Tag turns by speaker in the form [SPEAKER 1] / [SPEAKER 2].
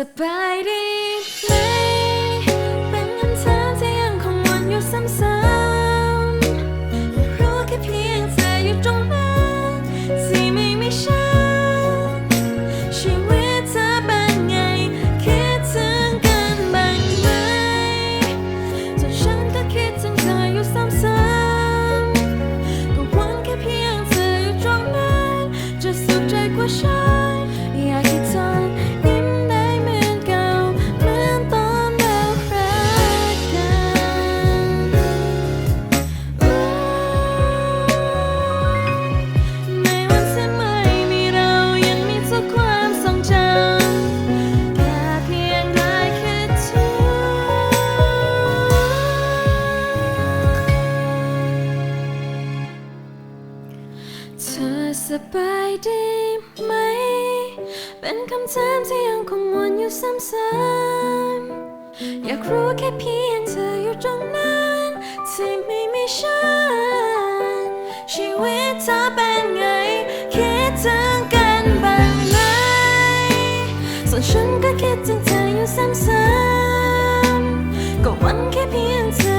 [SPEAKER 1] บายดีไหมเป็นคำถามที่ยังคงวนอยู่ซ้ำๆรู้แค่เพียงเธออยู่ตรงนั้นที่ไม่มีฉันชีวิตเธอเป็นไง คิดถึงกันบ้างไหมจนฉันก็คิดถึงเธออยู่ซ้ำๆก็หวังแค่เพียงเธออยู่ตรงนั้นจะสุขใจกว่าฉัน สบายดีไหม เป็นคำถามที่ยังคงวนอยู่ซ้ำๆอยากรู้แค่เพียงเธออยู่ตรงนั้นที่ไม่มีฉันชีวิตเธอเป็นไง คิดถึงกันบ้างไหมส่วนฉันก็คิดถึงเธออยู่ซ้ำๆก็หวังแค่เพียงเธอ